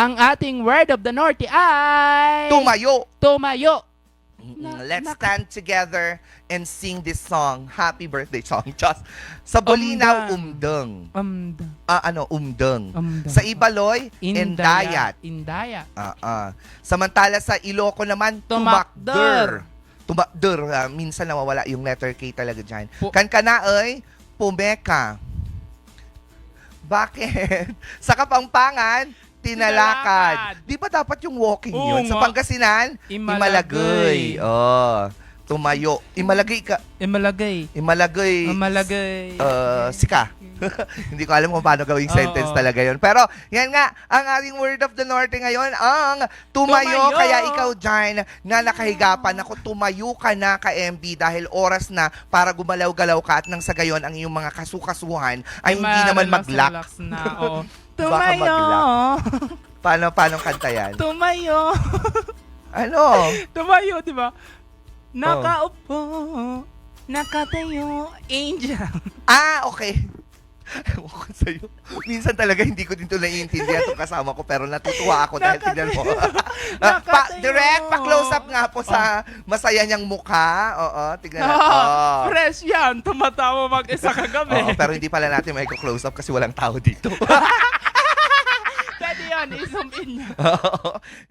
Ang ating word of the North ay... Tumayo. Tumayo. Mm, Na- Let's nak- stand together and sing this song. Happy birthday song. Just sa Bolinaw, umdeng. Um, Ah, ano, umdeng. um, Sa Ibaloy, endayat. Indayat. Ah, ah. Samantala sa Iloco naman, Tumakder. tumakder. Ah, minsan nawawala yung letter K talaga dyan. Pu- Kankana ay pumeka. Bakit? sa Kapampangan, tinalakad. Di ba dapat yung walking Oo yun? Sa nga. Pangasinan, Imalagay. Imalagay. Oh, tumayo. Imalagay ka. Imalagay. Imalagay. Imalagay. Uh, sika. Hindi ko alam kung paano gawing Oo. sentence talaga yon. Pero, yan nga, ang ating word of the Norte ngayon, ang tumayo. Tumayo. Kaya ikaw dyan, na nakahiga pa, naku, tumayo ka na ka-MB dahil oras na para gumalaw-galaw ka at nang sa gayon ang iyong mga kasukasuhan ay hindi naman mag-lock. Na, oo. Baka Tumayo. Paano, paano kanta yan? Tumayo. Ano? Tumayo, di ba? Nakaupo. Nakatayo. Angel. Ah, okay. Ewan ko sa'yo. Minsan talaga hindi ko din ito naiintindihan itong kasama ko pero natutuwa ako dahil Nakatayo. tignan mo. Ah, pa, Nakatayo. direct, pa-close up nga po sa masaya niyang mukha. Oo, tignan natin. Ah, Oo. fresh yan. Tumatawa mag-isa kagabi. Oo, pero hindi pala natin may close up kasi walang tao dito. Pwede yan. I-zoom in. Oo.